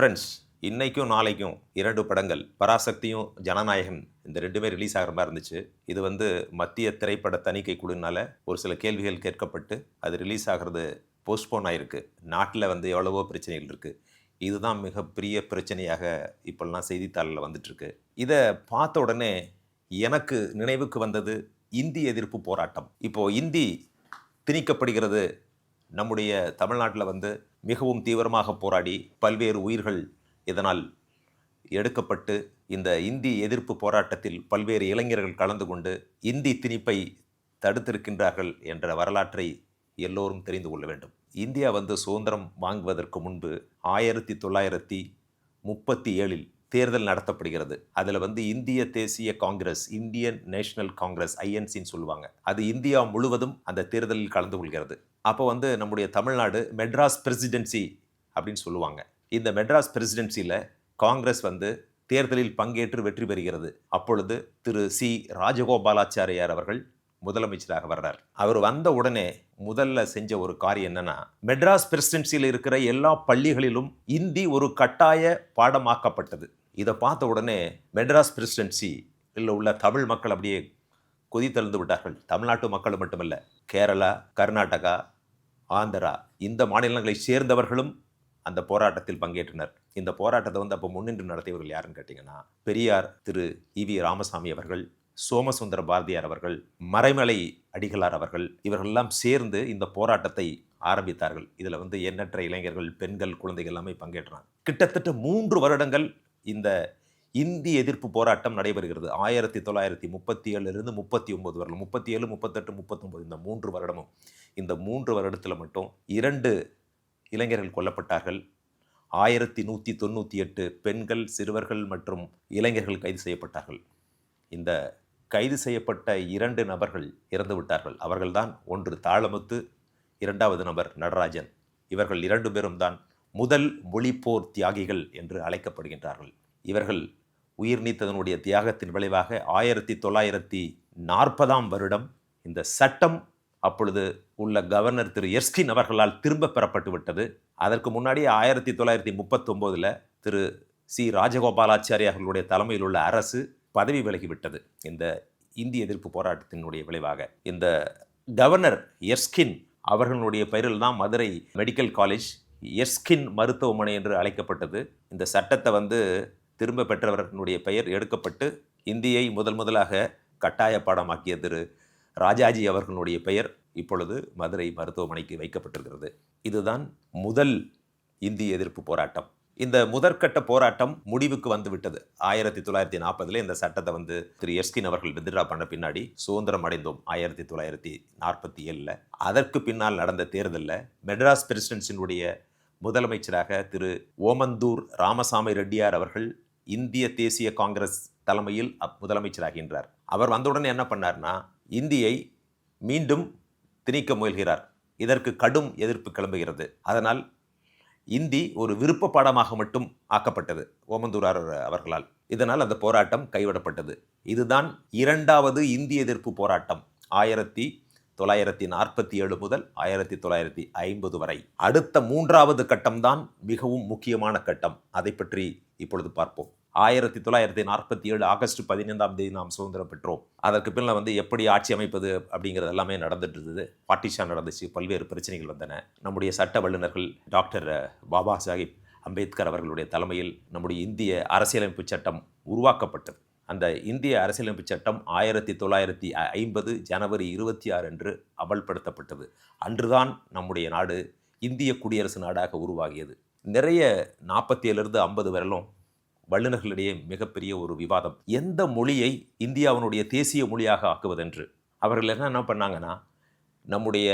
Friends இன்றைக்கும் நாளைக்கும் இரண்டு படங்கள். பராசக்தியும் ஜனநாயகம் இந்த ரெண்டுமே ரிலீஸ் ஆகிற மாதிரி இருந்துச்சு. இது வந்து மத்திய திரைப்பட தணிக்கை குழுனால ஒரு சில கேள்விகள் கேட்கப்பட்டு அது ரிலீஸ் ஆகிறது போஸ்ட்போன் ஆயிருக்கு. நாட்டில் வந்து எவ்வளவோ பிரச்சனைகள் இருக்குது இதுதான் மிகப்பெரிய பிரச்சனையாக இப்போல்லாம் செய்தித்தாளில் வந்துட்டுருக்கு. இதை பார்த்த உடனே எனக்கு நினைவுக்கு வந்தது இந்தி எதிர்ப்பு போராட்டம். இப்போது இந்தி திணிக்கப்படுகிறது. நம்முடைய தமிழ்நாட்டில் வந்து மிகவும் தீவிரமாக போராடி பல்வேறு உயிர்கள் இதனால் எடுக்கப்பட்டு இந்த இந்தி எதிர்ப்பு போராட்டத்தில் பல்வேறு இளைஞர்கள் கலந்து கொண்டு இந்தி திணிப்பை தடுத்திருக்கின்றார்கள் என்ற வரலாற்றை எல்லோரும் தெரிந்து கொள்ள வேண்டும். இந்தியா வந்து சுதந்திரம் வாங்குவதற்கு முன்பு ஆயிரத்தி தொள்ளாயிரத்தி முப்பத்தி ஏழில் தேர்தல் நடத்தப்படுகிறது. அதில் வந்து இந்திய தேசிய காங்கிரஸ் இந்தியன் நேஷனல் காங்கிரஸ் ஐஎன்சின்னு சொல்லுவாங்க. அது இந்தியா முழுவதும் அந்த தேர்தலில் கலந்து கொள்கிறது. அப்போ வந்து நம்முடைய தமிழ்நாடு மெட்ராஸ் பிரசிடென்சி அப்படின்னு சொல்லுவாங்க. இந்த மெட்ராஸ் பிரசிடென்சியில் காங்கிரஸ் வந்து தேர்தலில் பங்கேற்று வெற்றி பெறுகிறது. அப்பொழுது திரு சி ராஜகோபாலாச்சாரியார் அவர்கள் முதலமைச்சராக வர்றார். அவர் வந்த உடனே முதல்ல செஞ்ச ஒரு காரியம் என்னன்னா மெட்ராஸ் பிரசிடென்சியில் இருக்கிற எல்லா பள்ளிகளிலும் இந்தி ஒரு கட்டாய பாடமாக்கப்பட்டது. இதை பார்த்த உடனே மெட்ராஸ் பிரசிடென்சி இல்லை உள்ள தமிழ் மக்கள் அப்படியே கொதித்தெழுந்து விட்டார்கள். தமிழ்நாட்டு மக்கள் மட்டுமல்ல கேரளா கர்நாடகா ஆந்திரா இந்த மாநிலங்களை சேர்ந்தவர்களும் அந்த போராட்டத்தில் பங்கேற்றனர். இந்த போராட்டத்தை வந்து அப்போ முன்னின்று நடத்தியவர்கள் யாருன்னு கேட்டிங்கன்னா பெரியார் திரு இ வி ராமசாமி அவர்கள் சோமசுந்தர பாரதியார் அவர்கள் மறைமலை அடிகளார் அவர்கள் இவர்களெல்லாம் சேர்ந்து இந்த போராட்டத்தை ஆரம்பித்தார்கள். இதில் வந்து எண்ணற்ற இளைஞர்கள் பெண்கள் குழந்தைகள் எல்லாமே பங்கேற்றாங்க கிட்டத்தட்ட மூன்று வருடங்கள் இந்த இந்தி எதிர்ப்பு போராட்டம் நடைபெறுகிறது. ஆயிரத்தி தொள்ளாயிரத்தி முப்பத்தி ஏழுலேருந்து முப்பத்தி ஒம்பது வருடம் முப்பத்தி ஏழு முப்பத்தெட்டு முப்பத்தொம்பது இந்த மூன்று வருடமும் இந்த மூன்று வருடத்தில் மட்டும் இரண்டு இளைஞர்கள் கொல்லப்பட்டார்கள். ஆயிரத்தி நூற்றி தொண்ணூற்றி எட்டு பெண்கள் சிறுவர்கள் மற்றும் இளைஞர்கள் கைது செய்யப்பட்டார்கள். இந்த கைது செய்யப்பட்ட இரண்டு நபர்கள் இறந்து விட்டார்கள். அவர்கள்தான் ஒன்று தாளமுத்து இரண்டாவது நபர் நடராஜன். இவர்கள் இரண்டு பேரும் தான் முதல் மொழிப்போர் தியாகிகள் என்று அழைக்கப்படுகின்றார்கள். இவர்கள் உயிர் நீத்ததனுடைய தியாகத்தின் விளைவாக ஆயிரத்தி தொள்ளாயிரத்தி நாற்பதாம் வருடம் இந்த சட்டம் அப்பொழுது உள்ள கவர்னர் திரு எர்ஸ்கின் அவர்களால் திரும்ப பெறப்பட்டு விட்டது. அதற்கு முன்னாடி ஆயிரத்தி தொள்ளாயிரத்தி முப்பத்தொம்போதில் திரு சி. ராஜகோபாலாச்சாரி அவர்களுடைய தலைமையில் உள்ள அரசு பதவி விலகிவிட்டது இந்த இந்திய எதிர்ப்பு போராட்டத்தினுடைய விளைவாக இந்த கவர்னர் எர்ஸ்கின் அவர்களுடைய பெயரில் தான் மதுரை மெடிக்கல் காலேஜ் எர்ஸ்கின் மருத்துவமனை என்று அழைக்கப்பட்டது. இந்த சட்டத்தை வந்து திரும்ப பெற்றவர்களுடைய பெயர் எடுக்கப்பட்டு இந்தியை முதல் முதலாக கட்டாய பாடமாக்கிய திரு ராஜாஜி அவர்களுடைய பெயர் இப்பொழுது மதுரை மருத்துவமனைக்கு வைக்கப்பட்டிருக்கிறது. இதுதான் முதல் இந்திய எதிர்ப்பு போராட்டம். இந்த முதற்கட்ட போராட்டம் முடிவுக்கு வந்து விட்டது ஆயிரத்தி தொள்ளாயிரத்தி நாற்பதுல இந்த சட்டத்தை வந்து திரு எஸ்கின் அவர்கள் வித்ரா பண்ண பின்னாடி சுதந்திரம் அடைந்தோம் ஆயிரத்தி தொள்ளாயிரத்தி நாற்பத்தி ஏழில். அதற்கு பின்னால் நடந்த தேர்தலில் மெட்ராஸ் பிரசிடென்சினுடைய முதலமைச்சராக திரு ஓமந்தூர் ராமசாமி ரெட்டியார் அவர்கள் இந்திய தேசிய காங்கிரஸ் தலைமையில் அப் முதலமைச்சராகின்றார். அவர் வந்தவுடனே என்ன பண்ணார்னா இந்தியை மீண்டும் திணிக்க முயல்கிறார். இதற்கு கடும் எதிர்ப்பு கிளம்புகிறது. அதனால் இந்தி ஒரு விருப்ப பாடமாக மட்டும் ஆக்கப்பட்டது ஓமந்தூரார் அவர்களால். இதனால் அந்த போராட்டம் கைவிடப்பட்டது. இதுதான் இரண்டாவது இந்திய எதிர்ப்பு போராட்டம். ஆயிரத்தி தொள்ளாயிரத்தி நாற்பத்தி ஏழு முதல் ஆயிரத்தி தொள்ளாயிரத்தி ஐம்பது வரை. அடுத்த மூன்றாவது கட்டம்தான் மிகவும் முக்கியமான கட்டம். அதை பற்றி இப்பொழுது பார்ப்போம். ஆயிரத்தி தொள்ளாயிரத்தி நாற்பத்தி ஏழு ஆகஸ்ட் பதினைந்தாம் தேதி நாம் சுதந்திரம் பெற்றோம். அதற்கு பின்னால் வந்து எப்படி ஆட்சி அமைப்பது அப்படிங்கிறது எல்லாமே நடந்துட்டு இருந்தது பாட்டிஷா நடந்துச்சு பல்வேறு பிரச்சனைகள் வந்தன. நம்முடைய சட்ட வல்லுநர்கள் டாக்டர் பாபா சாஹிப் அம்பேத்கர் அவர்களுடைய தலைமையில் நம்முடைய இந்திய அரசியலமைப்பு சட்டம் உருவாக்கப்பட்டது. அந்த இந்திய அரசியலமைப்பு சட்டம் ஆயிரத்தி தொள்ளாயிரத்தி ஐம்பது ஜனவரி இருபத்தி ஆறு அன்று அமல்படுத்தப்பட்டது. அன்றுதான் நம்முடைய நாடு இந்திய குடியரசு நாடாக உருவாகியது. நிறைய நாற்பத்தி ஏழுலேருந்து ஐம்பது வரலும் வல்லுநர்களிடையே மிகப்பெரிய ஒரு விவாதம். எந்த மொழியை இந்தியாவினுடைய தேசிய மொழியாக ஆக்குவதென்று? அவர்கள் என்ன என்ன பண்ணாங்கன்னா நம்முடைய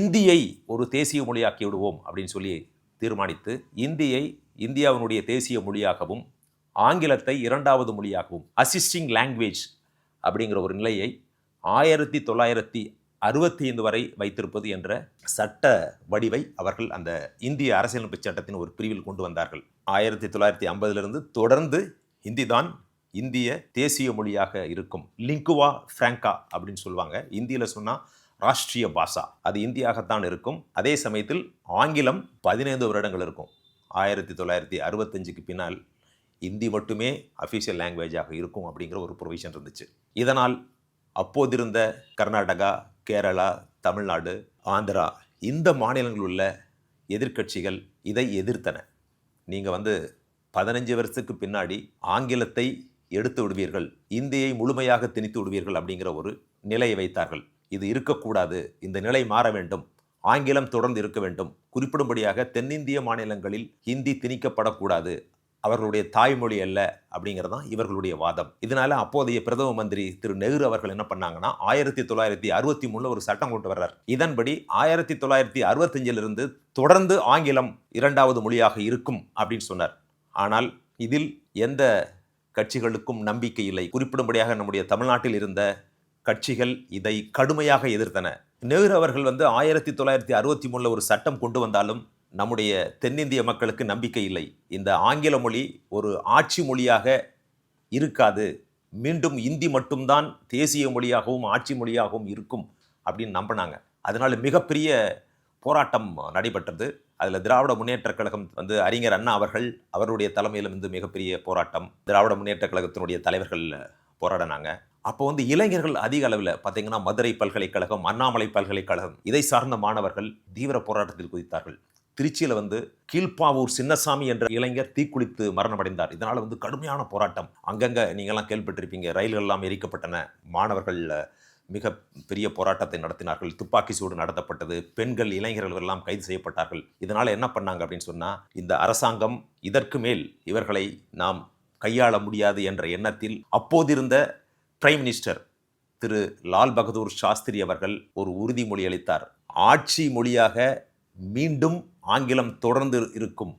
இந்தியை ஒரு தேசிய மொழியாக்கி விடுவோம் அப்படின்னு சொல்லி தீர்மானித்து இந்தியை இந்தியாவினுடைய தேசிய மொழியாகவும் ஆங்கிலத்தை இரண்டாவது மொழியாகவும் அசிஸ்டிங் லாங்குவேஜ் அப்படிங்கிற ஒரு நிலையை ஆயிரத்தி தொள்ளாயிரத்தி அறுபத்தி ஐந்து வரை வைத்திருப்பது என்ற சட்ட வடிவை அவர்கள் அந்த இந்திய அரசியலமைப்பு சட்டத்தின் ஒரு பிரிவில் கொண்டு வந்தார்கள். ஆயிரத்தி தொள்ளாயிரத்தி ஐம்பதிலிருந்து தொடர்ந்து ஹிந்தி தான் இந்திய தேசிய மொழியாக இருக்கும். லிங்குவா ஃப்ராங்கா அப்படின்னு சொல்லுவாங்க. இந்தியில் சொன்னால் ராஷ்ட்ரிய பாஷா. அது இந்தியாகத்தான் இருக்கும். அதே சமயத்தில் ஆங்கிலம் பதினைந்து வருடங்கள் இருக்கும். ஆயிரத்தி தொள்ளாயிரத்தி அறுபத்தஞ்சுக்கு பின்னால் இந்தி மட்டுமே அஃபீஷியல் லாங்குவேஜாக இருக்கும் அப்படிங்கிற ஒரு ப்ரொவிஷன் இருந்துச்சு. இதனால் அப்போதிருந்த கர்நாடகா கேரளா தமிழ்நாடு ஆந்திரா இந்த மாநிலங்களில் உள்ள எதிர்க்கட்சிகள் இதை எதிர்த்தன. நீங்கள் வந்து பதினஞ்சு வருஷத்துக்கு பின்னாடி ஆங்கிலத்தை எடுத்து விடுவீர்கள் இந்தியை முழுமையாக திணித்து விடுவீர்கள் அப்படிங்கிற ஒரு நிலையை வைத்தார்கள். இது இருக்கக்கூடாது இந்த நிலை மாற வேண்டும் ஆங்கிலம் தொடர்ந்து இருக்க வேண்டும் குறிப்பிடும்படியாக தென்னிந்திய மாநிலங்களில் ஹிந்தி திணிக்கப்படக்கூடாது அவர்களுடைய தாய்மொழி அல்ல அப்படிங்கிறது தான் இவர்களுடைய வாதம். இதனால அப்போதைய பிரதம மந்திரி திரு நெஹ்ரு அவர்கள் என்ன பண்ணாங்கன்னா ஆயிரத்தி தொள்ளாயிரத்தி அறுபத்தி மூணுல ஒரு சட்டம் கொண்டு வர்றார். இதன்படி ஆயிரத்தி தொள்ளாயிரத்தி அறுபத்தஞ்சிலிருந்து தொடர்ந்து ஆங்கிலம் இரண்டாவது மொழியாக இருக்கும் அப்படின்னு சொன்னார். ஆனால் இதில் எந்த கட்சிகளுக்கும் நம்பிக்கை இல்லை. குறிப்பிடும்படியாக நம்முடைய தமிழ்நாட்டில் இருந்த கட்சிகள் இதை கடுமையாக எதிர்த்தன. நெஹ்ரு அவர்கள் வந்து ஆயிரத்தி தொள்ளாயிரத்தி அறுபத்தி மூணில் ஒரு சட்டம் கொண்டு வந்தாலும் நம்முடைய தென்னிந்திய மக்களுக்கு நம்பிக்கை இல்லை. இந்த ஆங்கில மொழி ஒரு ஆட்சி மொழியாக இருக்காது. மீண்டும் இந்தி மட்டும்தான் தேசிய மொழியாகவும் ஆட்சி மொழியாகவும் இருக்கும் அப்படின்னு நம்பினாங்க. அதனால் மிகப்பெரிய போராட்டம் நடைபெற்றது. அதில் திராவிட முன்னேற்றக் கழகம் வந்து அறிஞர் அண்ணா அவர்கள் அவருடைய தலைமையில் வந்து மிகப்பெரிய போராட்டம். திராவிட முன்னேற்றக் கழகத்தினுடைய தலைவர்கள் போராடினாங்க. அப்போ வந்து இளைஞர்கள் அதிக அளவில் பார்த்தீங்கன்னா மதுரை பல்கலைக்கழகம் அண்ணாமலை பல்கலைக்கழகம் இதை சார்ந்த மாணவர்கள் தீவிர போராட்டத்தில் குதித்தார்கள். திருச்சியில் வந்து கீழ்ப்பாவூர் சின்னசாமி என்ற இளைஞர் தீக்குளித்து மரணமடைந்தார். இதனால் வந்து கடுமையான போராட்டம். அங்கங்கே நீங்கள்லாம் கேள்விப்பட்டிருப்பீங்க ரயில்கள்லாம் எரிக்கப்பட்டன. மாணவர்கள் மிக பெரிய போராட்டத்தை நடத்தினார்கள். துப்பாக்கி சூடு நடத்தப்பட்டது. பெண்கள் இளைஞர்கள் எல்லாம் கைது செய்யப்பட்டார்கள். இதனால் என்ன பண்ணாங்க அப்படின்னு சொன்னால் இந்த அரசாங்கம் இதற்கு மேல் இவர்களை நாம் கையாள முடியாது என்ற எண்ணத்தில் அப்போதிருந்த பிரைம் மினிஸ்டர் திரு. லால் பகதூர் சாஸ்திரி அவர்கள் ஒரு உறுதிமொழி அளித்தார். ஆட்சி மொழியாக மீண்டும் ஆங்கிலம் தொடர்ந்து இருக்கும்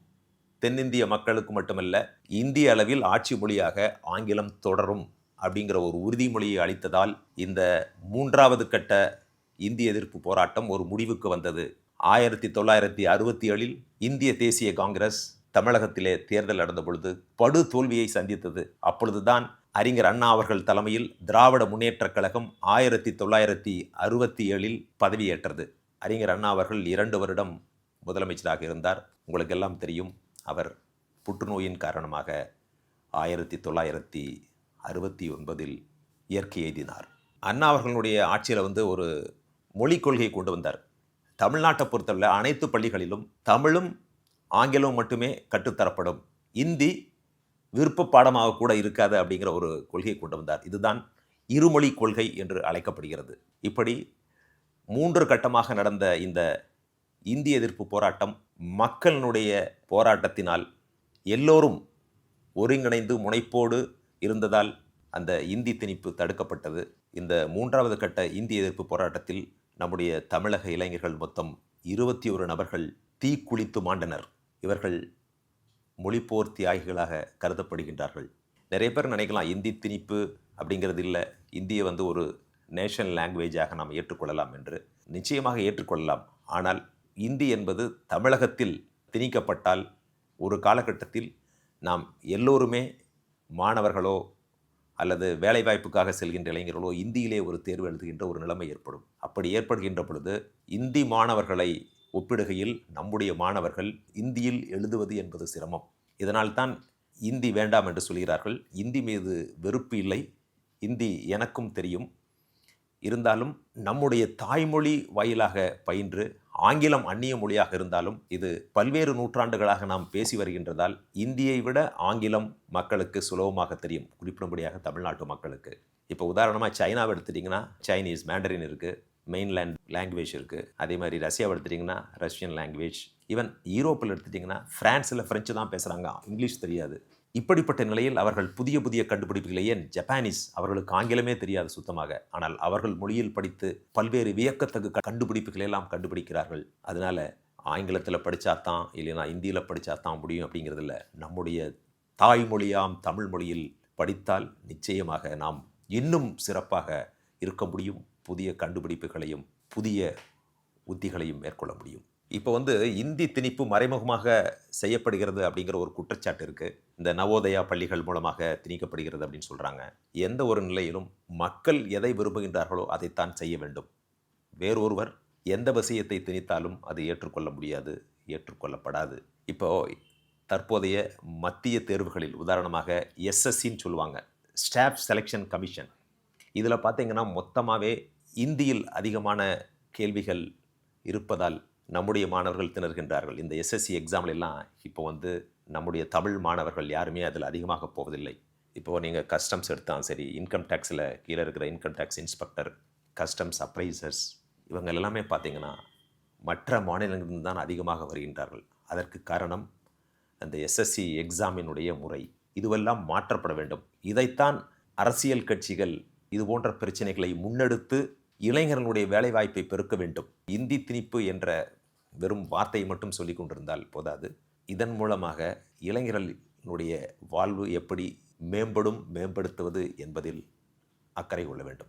தென்னிந்திய மக்களுக்கு மட்டுமல்ல இந்திய அளவில் ஆட்சி மொழியாக ஆங்கிலம் தொடரும் அப்படிங்கிற ஒரு உறுதிமொழியை அளித்ததால் இந்த மூன்றாவது கட்ட இந்திய எதிர்ப்பு போராட்டம் ஒரு முடிவுக்கு வந்தது. ஆயிரத்தி தொள்ளாயிரத்தி அறுபத்தி ஏழில் இந்திய தேசிய காங்கிரஸ் தமிழகத்திலே தேர்தல் நடந்த பொழுது படு தோல்வியை சந்தித்தது. அப்பொழுதுதான் அறிஞர் அண்ணா அவர்கள் தலைமையில் திராவிட முன்னேற்றக் கழகம் ஆயிரத்தி தொள்ளாயிரத்தி அறுபத்தி ஏழில் பதவியேற்றது. அறிஞர் அண்ணா அவர்கள் இரண்டு வருடம் முதலமைச்சராக இருந்தார். உங்களுக்கெல்லாம் தெரியும் அவர் புற்றுநோயின் காரணமாக ஆயிரத்தி தொள்ளாயிரத்தி அறுபத்தி ஒன்பதில் இயற்கை எய்தினார். அண்ணா அவர்களுடைய ஆட்சியில் வந்து ஒரு மொழிக் கொள்கையை கொண்டு வந்தார். தமிழ்நாட்டை பொறுத்தவரை அனைத்து பள்ளிகளிலும் தமிழும் ஆங்கிலமும் மட்டுமே கற்றுத்தரப்படும் இந்தி விருப்ப பாடமாக கூட இருக்காது அப்படிங்கிற ஒரு கொள்கையை கொண்டு வந்தார். இதுதான் இருமொழி கொள்கை என்று அழைக்கப்படுகிறது. இப்படி மூன்று கட்டமாக நடந்த இந்த இந்திய எதிர்ப்பு போராட்டம் மக்களினுடைய போராட்டத்தினால் எல்லோரும் ஒருங்கிணைந்து முனைப்போடு இருந்ததால் அந்த இந்தி திணிப்பு தடுக்கப்பட்டது. இந்த மூன்றாவது கட்ட இந்திய எதிர்ப்பு போராட்டத்தில் நம்முடைய தமிழக இளைஞர்கள் மொத்தம் இருபத்தி ஒரு நபர்கள் தீக்குளித்து மாண்டனர். இவர்கள் மொழிப்போர் தியாகிகளாக கருதப்படுகின்றார்கள். நிறைய பேர் நினைக்கலாம் இந்தி திணிப்பு அப்படிங்கிறது இல்லை. இந்தியை வந்து ஒரு நேஷனல் லாங்குவேஜாக நாம் ஏற்றுக்கொள்ளலாம் என்று நிச்சயமாக ஏற்றுக்கொள்ளலாம். ஆனால் இந்தி என்பது தமிழகத்தில் திணிக்கப்பட்டால் ஒரு காலகட்டத்தில் நாம் எல்லோருமே மாணவர்களோ அல்லது வேலைவாய்ப்புக்காக செல்கின்ற இளைஞர்களோ இந்தியிலே ஒரு தேர்வு எழுதுகின்ற ஒரு நிலைமை ஏற்படும். அப்படி ஏற்படுகின்ற பொழுது இந்தி மாணவர்களை ஒப்பிடுகையில் நம்முடைய மாணவர்கள் இந்தியில் எழுதுவது என்பது சிரமம். இதனால்தான் இந்தி வேண்டாம் என்று சொல்கிறார்கள். இந்தி மீது வெறுப்பு இல்லை. இந்தி எனக்கும் தெரியும். இருந்தாலும் நம்முடைய தாய்மொழி வாயிலாக பயின்று ஆங்கிலம் அந்நிய மொழியாக இருந்தாலும் இது பல்வேறு நூற்றாண்டுகளாக நாம் பேசி வருகின்றதால் இந்தியை விட ஆங்கிலம் மக்களுக்கு சுலபமாக தெரியும். குறிப்பிடும்படியாக தமிழ்நாட்டு மக்களுக்கு. இப்போ உதாரணமாக சைனாவை எடுத்துட்டிங்கன்னா சைனீஸ் மேண்டரின் இருக்குது மெயின்லேண்ட் லாங்குவேஜ் இருக்குது அதே மாதிரி ரஷ்யாவை எடுத்துட்டிங்கன்னா ரஷ்யன் லாங்குவேஜ். ஈவன் யூரோப்பில் எடுத்துட்டிங்கன்னா ஃப்ரான்ஸில் ஃப்ரெஞ்சு தான் பேசுகிறாங்க இங்கிலீஷ் தெரியாது. இப்படிப்பட்ட நிலையில் அவர்கள் புதிய புதிய கண்டுபிடிப்புகளை ஏன் ஜப்பானீஸ் அவர்களுக்கு ஆங்கிலமே தெரியாது சுத்தமாக. ஆனால் அவர்கள் மொழியில் படித்து பல்வேறு வியக்கத்தகு கண்டுபிடிப்புகளை எல்லாம் கண்டுபிடிக்கிறார்கள். அதனால ஆங்கிலத்தில் படித்தாதான் இல்லைன்னா இந்தியில் படித்தாதான் முடியும் அப்படிங்கிறது நம்முடைய தாய்மொழியாம் தமிழ் மொழியில் படித்தால் நிச்சயமாக நாம் இன்னும் சிறப்பாக இருக்க முடியும். புதிய கண்டுபிடிப்புகளையும் புதிய உத்திகளையும் மேற்கொள்ள முடியும். இப்போ வந்து இந்தி திணிப்பு மறைமுகமாக செய்யப்படுகிறது அப்படிங்கிற ஒரு குற்றச்சாட்டு இருக்குது இந்த நவோதயா பள்ளிகள் மூலமாக திணிக்கப்படுகிறது அப்படின்னு சொல்கிறாங்க எந்த ஒரு நிலையிலும் மக்கள் எதை விரும்புகின்றார்களோ அதைத்தான் செய்ய வேண்டும். வேறொருவர் எந்த விஷயத்தை திணித்தாலும் அது ஏற்றுக்கொள்ள முடியாது ஏற்றுக்கொள்ளப்படாது. இப்போ தற்போதைய மத்திய தேர்வுகளில் உதாரணமாக எஸ்எஸ்சின்னு சொல்லுவாங்க ஸ்டாஃப் செலெக்ஷன் கமிஷன் இதில் பார்த்தீங்கன்னா மொத்தமாகவே இந்தியில் அதிகமான கேள்விகள் இருப்பதால் நம்முடைய மாணவர்கள் திணறுகின்றார்கள். இந்த எஸ்எஸ்சி எக்ஸாம்ல எல்லாம் இப்போ வந்து நம்முடைய தமிழ் மாணவர்கள் யாருமே அதில் அதிகமாக போவதில்லை. இப்போது நீங்கள் கஸ்டம்ஸ் எடுத்தாலும் சரி இன்கம் டேக்ஸில் கீழே இருக்கிற income tax inspector customs appraisers இவங்க எல்லாமே பார்த்தீங்கன்னா மற்ற மாநிலங்களிலிருந்து தான் அதிகமாக வருகின்றார்கள். அதற்கு காரணம் அந்த எஸ்எஸ்சி எக்ஸாமினுடைய முறை. இதுவெல்லாம் மாற்றப்பட வேண்டும். இதைத்தான் அரசியல் கட்சிகள் இது போன்ற பிரச்சனைகளை முன்னெடுத்து இளைஞர்களுடைய வேலைவாய்ப்பை பெருக்க வேண்டும். இந்தி திணிப்பு என்ற வெறும் வார்த்தையை மட்டும் சொல்லி கொண்டிருந்தால் போதாது. இதன் மூலமாக இளைஞர்களுடைய வாழ்வு எப்படி மேம்படும் மேம்படுத்துவது என்பதில் அக்கறை கொள்ள வேண்டும்.